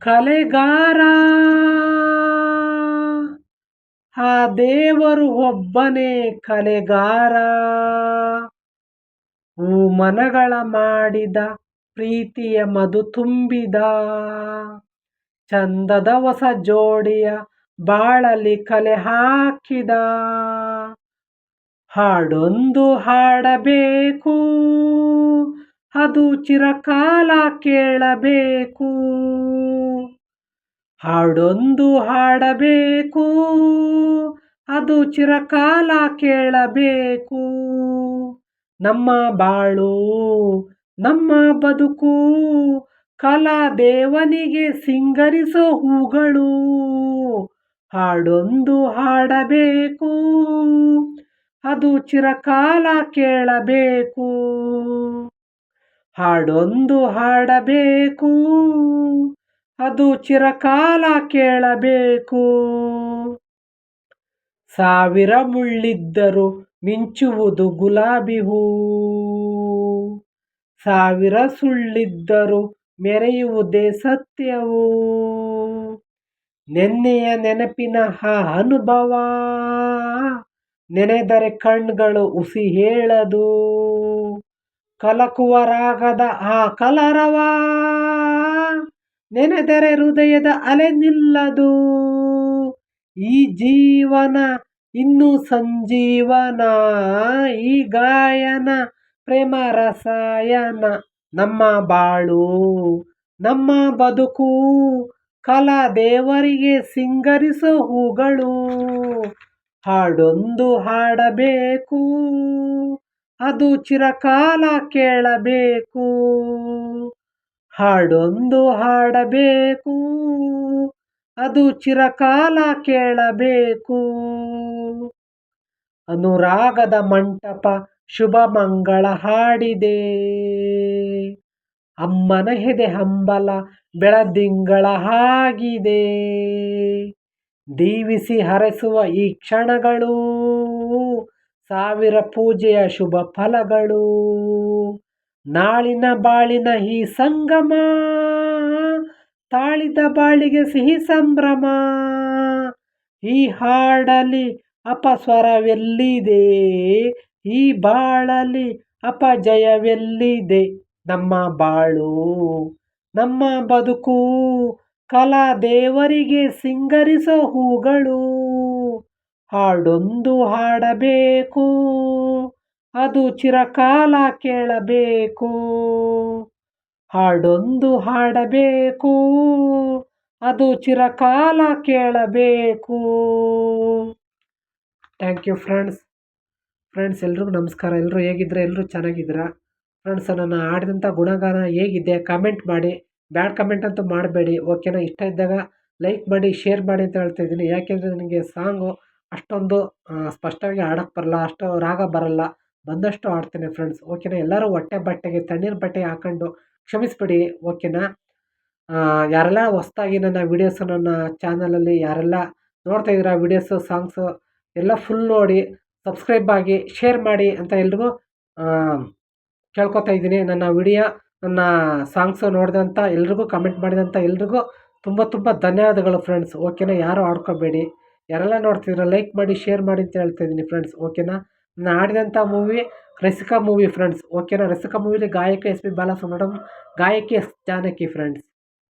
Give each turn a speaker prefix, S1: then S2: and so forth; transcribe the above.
S1: ಕಲೆಗಾರ. ಆ ದೇವರು ಒಬ್ಬನೇ ಕಲೆಗಾರ. ಹೂ ಮನಗಳ ಮಾಡಿದ ಪ್ರೀತಿಯ ಮಧು ತುಂಬಿದ. ಚಂದದ ಹೊಸ ಜೋಡಿಯ ಬಾಳಲಿ ಕಲೆ ಹಾಕಿದ. ಹಾಡೊಂದು ಹಾಡಬೇಕು, ಅದು ಚಿರಕಾಲ ಕೇಳಬೇಕು. ಹಾಡೊಂದು ಹಾಡಬೇಕು, ಅದು ಚಿರಕಾಲ ಕೇಳಬೇಕು. ನಮ್ಮ ಬಾಳು, ನಮ್ಮ ಬದುಕು, ಕಲಾ ದೇವನಿಗೆ ಸಿಂಗರಿಸೋ ಹೂಗಳು. ಹಾಡೊಂದು ಹಾಡಬೇಕು, ಅದು ಚಿರಕಾಲ ಕೇಳಬೇಕು. ಹಾಡೊಂದು ಹಾಡಬೇಕು ಅದು ಚಿರಕಾಲ ಕೇಳಬೇಕು. ಸಾವಿರ ಮುಳ್ಳಿದ್ದರು ಮಿಂಚುವುದು ಗುಲಾಬಿ ಹೂ. ಸಾವಿರ ಸುಳ್ಳಿದ್ದರು ಮೆರೆಯುವುದೇ ಸತ್ಯವೂ. ನೆನ್ನೆಯ ನೆನಪಿನ ಆ ಅನುಭವ, ನೆನೆದರೆ ಕಣ್ಗಳು ಉಸಿ ಹೇಳದು. ಕಲಕುವ ರಾಗದ ಆ ಕಲರವ ನೆನೆದರೆ ಹೃದಯದ ಅಲೆ ನಿಲ್ಲದು. ಈ ಜೀವನ ಇನ್ನು ಸಂಜೀವನ. ಈ ಗಾಯನ ಪ್ರೇಮ ರಸಾಯನ. ನಮ್ಮ ಬಾಳು, ನಮ್ಮ ಬದುಕು, ಕಲಾ ದೇವರಿಗೆ ಸಿಂಗರಿಸೋ ಹೂಗಳು. ಹಾಡೊಂದು ಹಾಡಬೇಕು, ಅದು ಚಿರಕಾಲ ಕೇಳಬೇಕು. ಹಾಡೊಂದು ಹಾಡಬೇಕು, ಅದು ಚಿರಕಾಲ ಕೇಳಬೇಕು. ಅನುರಾಗದ ಮಂಟಪ ಶುಭ ಮಂಗಳ ಹಾಡಿದೆ. ಅಮ್ಮನ ಹೆದೆ ಹಂಬಲ ಬೆಳದಿಂಗಳ ಹಾಗಿದೆ. ದೀವಿಸಿ ಹರಸುವ ಈ ಕ್ಷಣಗಳು, ಸಾವಿರ ಪೂಜೆಯ ಶುಭ ಫಲಗಳು. ನಾಳಿನ ಬಾಳಿನ ಈ ಸಂಗಮ, ತಾಳಿದ ಬಾಳಿಗೆ ಸಿಹಿ ಸಂಭ್ರಮ. ಈ ಹಾಡಲಿ ಅಪಸ್ವರವೆಲ್ಲಿದೆ ಈ ಬಾಳಲಿ ಅಪಜಯವೆಲ್ಲಿದೆ ನಮ್ಮ ಬಾಳು, ನಮ್ಮ ಬದುಕು, ಕಲಾ ದೇವರಿಗೆ ಸಿಂಗರಿಸೋ ಹೂಗಳು. ಹಾಡೊಂದು ಹಾಡಬೇಕು. ಅದು ಚಿರಕಾಲ ಕೇಳಬೇಕು. ಹಾಡೊಂದು ಹಾಡಬೇಕು. ಅದು ಚಿರಕಾಲ ಕೇಳಬೇಕು. ಥ್ಯಾಂಕ್ ಯು ಫ್ರೆಂಡ್ಸ್ ಫ್ರೆಂಡ್ಸ್ ಎಲ್ರಿಗೂ ನಮಸ್ಕಾರ. ಎಲ್ಲರೂ ಹೇಗಿದ್ರೆ ಎಲ್ಲರೂ ಚೆನ್ನಾಗಿದ್ದೀರಾ? ಫ್ರೆಂಡ್ಸ್ ನನ್ನ ಹಾಡಿದಂಥ ಗುಣಗಾನ ಹೇಗಿದೆ? ಕಮೆಂಟ್ ಮಾಡಿ. ಬ್ಯಾಡ್ ಕಮೆಂಟ್ ಅಂತೂ ಮಾಡಬೇಡಿ. ಓಕೆನಾ ಇಷ್ಟ ಇದ್ದಾಗ ಲೈಕ್ ಮಾಡಿ ಶೇರ್ ಮಾಡಿ ಅಂತ ಹೇಳ್ತಾ ಇದ್ದೀನಿ. ಯಾಕೆಂದರೆ ನನಗೆ ಸಾಂಗು ಅಷ್ಟೊಂದು ಸ್ಪಷ್ಟವಾಗಿ ಹಾಡೋಕ್ಕೆ ಬರಲ್ಲ, ಅಷ್ಟು ರಾಗ ಬರಲ್ಲ. ಬಂದಷ್ಟು ಆಡ್ತೇನೆ ಫ್ರೆಂಡ್ಸ್ ಓಕೆನಾ ಎಲ್ಲರೂ ಹೊಟ್ಟೆ ಬಟ್ಟೆಗೆ, ತಣ್ಣೀರು ಬಟ್ಟೆ ಹಾಕೊಂಡು ಕ್ಷಮಿಸ್ಬಿಡಿ ಓಕೆನಾ ಯಾರೆಲ್ಲ ಹೊಸ್ದಾಗಿ ನನ್ನ ವೀಡಿಯೋಸು ನನ್ನ ಚಾನಲಲ್ಲಿ ಯಾರೆಲ್ಲ ನೋಡ್ತಾ ಇದ್ದೀರಾ ವೀಡಿಯೋಸು ಸಾಂಗ್ಸು ಎಲ್ಲ ಫುಲ್ ನೋಡಿ ಸಬ್ಸ್ಕ್ರೈಬ್ ಆಗಿ ಶೇರ್ ಮಾಡಿ ಅಂತ ಎಲ್ರಿಗೂ ಕೇಳ್ಕೊತಾ ಇದ್ದೀನಿ. ನನ್ನ ವಿಡಿಯೋ ನನ್ನ ಸಾಂಗ್ಸು ನೋಡಿದಂಥ ಎಲ್ರಿಗೂ ಕಮೆಂಟ್ ಮಾಡಿದಂಥ ಎಲ್ರಿಗೂ ತುಂಬ ತುಂಬ ಧನ್ಯವಾದಗಳು ಫ್ರೆಂಡ್ಸ್ ಓಕೆನಾ ಯಾರೂ ಆಡ್ಕೋಬೇಡಿ. ಯಾರೆಲ್ಲ ನೋಡ್ತಿದ್ರೆ ಲೈಕ್ ಮಾಡಿ ಶೇರ್ ಮಾಡಿ ಅಂತ ಹೇಳ್ತಾ ಇದ್ದೀನಿ ಫ್ರೆಂಡ್ಸ್ ಓಕೆನಾ ನಾನು ಆಡಿದಂಥ ಮೂವಿ, ರಸಿಕಾ ಮೂವಿ ಫ್ರೆಂಡ್ಸ್ ಓಕೆನಾ ರಸಿಕಾ ಮೂವಿಲಿ ಗಾಯಕ ಎಸ್ ಪಿ ಬಾಲಸುಬ್ರಹ್ಮಣ್ಯಂ, ಗಾಯಕಿ ಎಸ್ ಜಾನಕಿ ಫ್ರೆಂಡ್ಸ್